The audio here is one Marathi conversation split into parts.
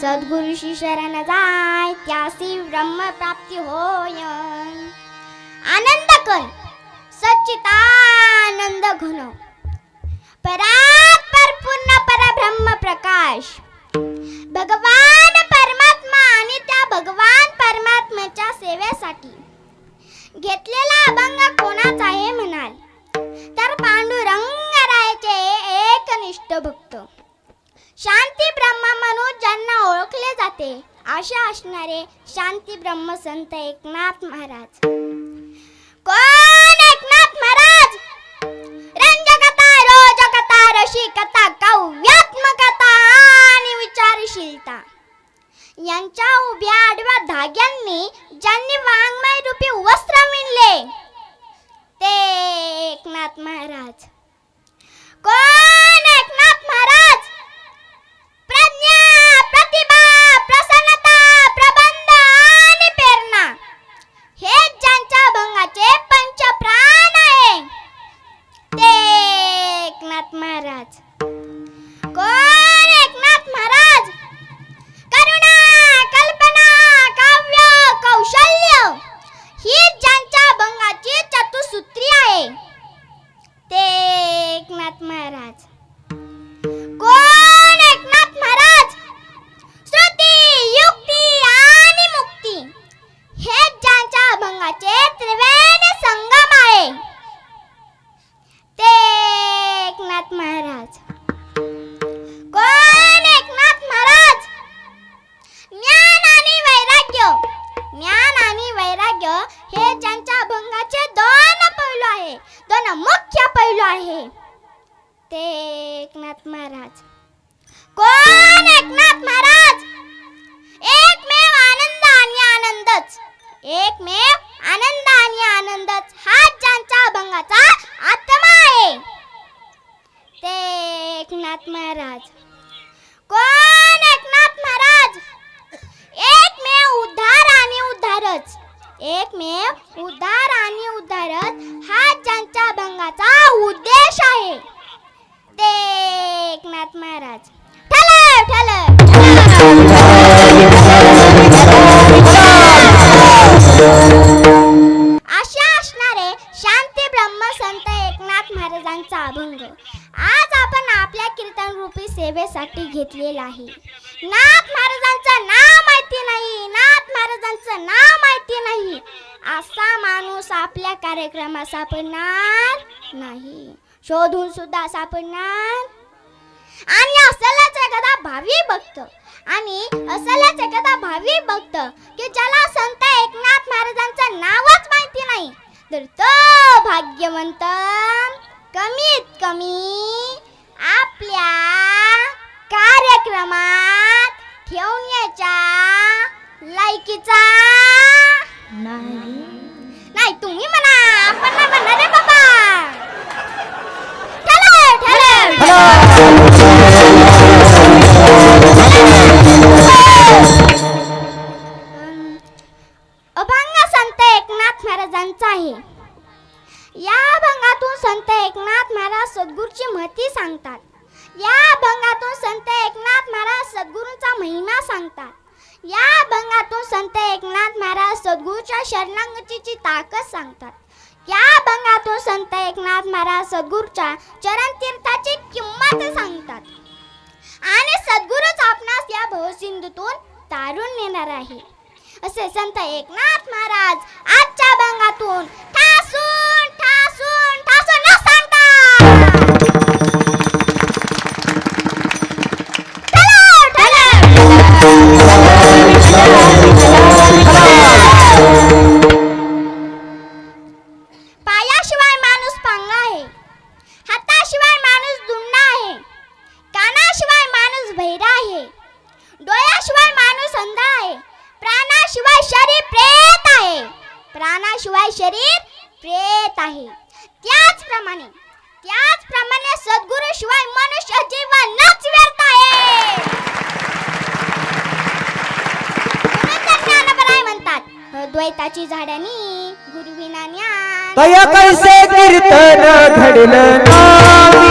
सद्गुरुशी शरण जाय त्यासी ब्रह्म प्राप्ती होय. आनंद कर सच्चितानंद घन. परात पूर्ण परब्रह्म प्रकाश. भगवान परमात्मा आणि त्या भगवान परमात्म्याच्या सेवेसाठी घेतलेला अभंग कोणाचा आहे एकनिष्ठ भक्त. शांती ब्रह्म म्हणून ज्यांना ओळखले जाते अशा असणारे शांती ब्रह्म संत एकनाथ महाराज. कोण एकनाथ महाराज? रंजकता रोजकता रसिकता कव्यात्मकता आणि विचारशीलता. यांच्या उभ्या आडव्या धाग्यांनी ज्यांनी वाङ्मय रूपी वस्त्र विणले ते एकनाथ महाराज. कोण एकनाथ महाराज? हे अभंगाचे दोन पैलू आहे. दोन मुख्य पैलू आहे. ते एकनाथ महाराज. कोण एकनाथ महाराज? एकमेव आनंद आणि आनंदच. एकमेव आनंद आणि आनंदच. हा ज्यांच्या अभंगाचा आत्मा आहे. ते एकनाथ महाराज कोण एकनाथ महाराज एकमेव उद्धार आणि उद्धारच एकमेव उद्धार आणि उद्धारच हा ज्यांच्या अभंगाचा उद्देश आहे. ते एकनाथ महाराज. ठलव ठलव अशा असणारे शांती ब्रह्म संत एकनाथ महाराजांचा अभंग. आज आपण आपल्या कीर्तन रूपी सेवेसाठी घेतलेला आहे. नाथ महाराजांचा नाथ माहिती नाही. नाथ महाराजांचं नाव माहिती नाही. असा माणूस आपल्या कार्यक्रमात सापडणार नाही. शोधून सुद्धा सापडणार. आणि असलच एखादा भावी भक्त. आणि असलच एखादा भावी भक्त की ज्याला संत एकनाथ महाराजांचं नावच माहिती नाही. तर तो भाग्यवंत कमीत कमी आपल्या कार्यक्रमात घेऊन यायच्या लायकीचा नाही तुम्ही म्हणा. आपण नाही म्हणणार रे बाबा. ठरव ठरव अभंग संत एकनाथ महाराजांचा आहे. या अभंगातून संत एकनाथ महाराज सद्गुरूची महती सांगतात. या अभंगातून संत एकनाथ महाराज सद्गुरूंचा महिमा सांगतात. या अभंगातून संत एकनाथ महाराज सद्गुरूच्या शरणागतीची ताकद सांगतात. या अभंगातून संत एकनाथ महाराज सद्गुरूच्या चरण तीर्थाची किंमत सांगतात. आणि सद्गुरूच आपणास या भवसिंधूतून तारून नेणार आहे. असे संत एकनाथ महाराज आजच्या अभंगातून माणूस बहिरा आहे. डोळ्याशिवाय माणूस अंधा आहे. प्राणाशिवाय शरीर प्रेत आहे. प्राणाशिवाय शरीर प्रेत आहे. त्याचप्रमाणे त्याचप्रमाणे सद्गुरू शिवाय मनुष्य जीवनच व्यर्थ आहे. अद्वैताची झाडानी गुरुविना ज्ञान कैसे कीर्तन घडलं नामी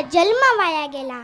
जन्म वाया गेला?